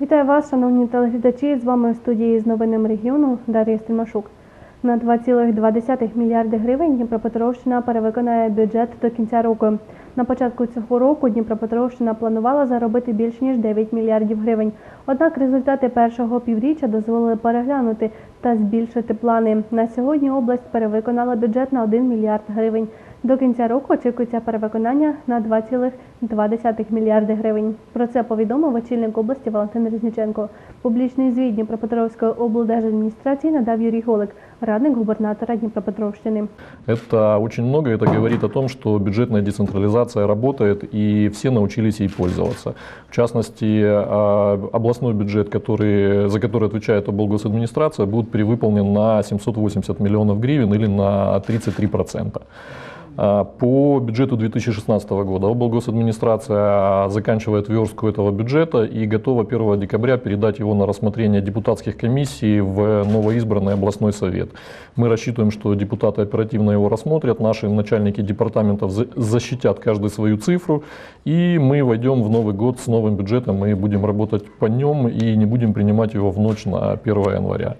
Вітаю вас, шановні телеглядачі. З вами в студії з новинами регіону Дар'я Стельмашук. На 2,2 мільярди гривень Дніпропетровщина перевиконає бюджет до кінця року. На початку цього року Дніпропетровщина планувала заробити більш ніж 9 мільярдів гривень. Однак результати першого півріччя дозволили переглянути та збільшити плани. На сьогодні область перевиконала бюджет на 1 мільярд гривень. До кінця року очікується перевиконання на 2,2 мільярди гривень. Про це повідомив очільник області Валентин Різниченко. Публічний звіт Дніпропетровської облдержадміністрації надав Юрій Голик, радник губернатора Дніпропетровщини. Это очень много, это говорит о том, что бюджетная децентрализация работает и все научились ей пользоваться. В частности, а, областной бюджет, который, за который отвечает облгосадминистрация, будет перевыполнен на 780 миллионов гривен или на 33%. А, По бюджету 2016 года облгосадминистрация заканчивает верстку этого бюджета и готова 1 декабря передать его на рассмотрение депутатских комиссий в новоизбранный областной совет. Мы рассчитываем, что депутаты оперативно его рассмотрят, наши начальники департаментов за- защитят каждый свою цифру, и мы войдем в Новый год с новым бюджетом и будем работать по нем и не будем принимать его в ночь на 1 января.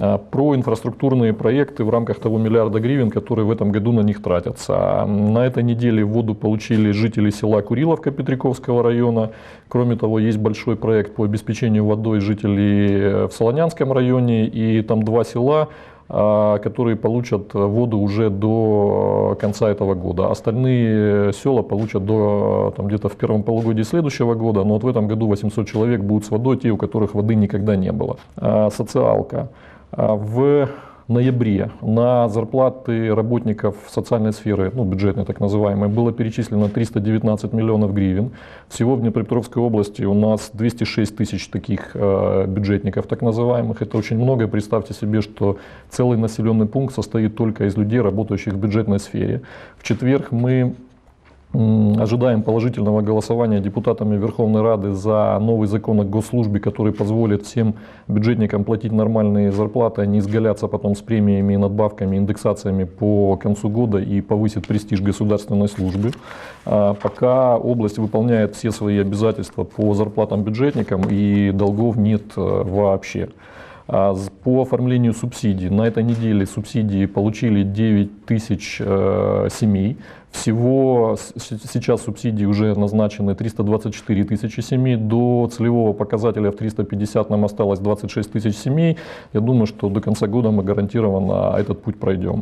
А, Про инфраструктурные проекты в рамках того миллиарда гривен, которые в этом году на них тратятся. На этой неделе воду получили жители села Куриловка Петряковского района. Кроме того, есть большой проект по обеспечению водой жителей э, в Солонянском районе. И там два села, которые получат воду уже до конца этого года. Остальные села получат до там, где-то в первом полугодии следующего года. Но вот в этом году 800 человек будут с водой, те, у которых воды никогда не было. А, Социалка. А, В ноябре на зарплаты работников социальной сферы, ну, бюджетной так называемой, было перечислено 319 миллионов гривен. Всего в Днепропетровской области у нас 206 тысяч таких э, бюджетников так называемых. Это очень много. Представьте себе, что целый населенный пункт состоит только из людей, работающих в бюджетной сфере. В четверг мы Ожидаем положительного голосования депутатами Верховной Рады за новый закон о госслужбе, который позволит всем бюджетникам платить нормальные зарплаты, а не изгаляться потом с премиями, надбавками, индексациями по концу года и повысит престиж государственной службы. А Пока область выполняет все свои обязательства по зарплатам бюджетникам и долгов нет э, вообще. А По оформлению субсидий на этой неделе субсидии получили 9 тысяч э, семей. Всего сейчас субсидии уже назначены 324 тысячи семей. До целевого показателя в 350 нам осталось 26 тысяч семей. Я думаю, что до конца года мы гарантированно этот путь пройдем.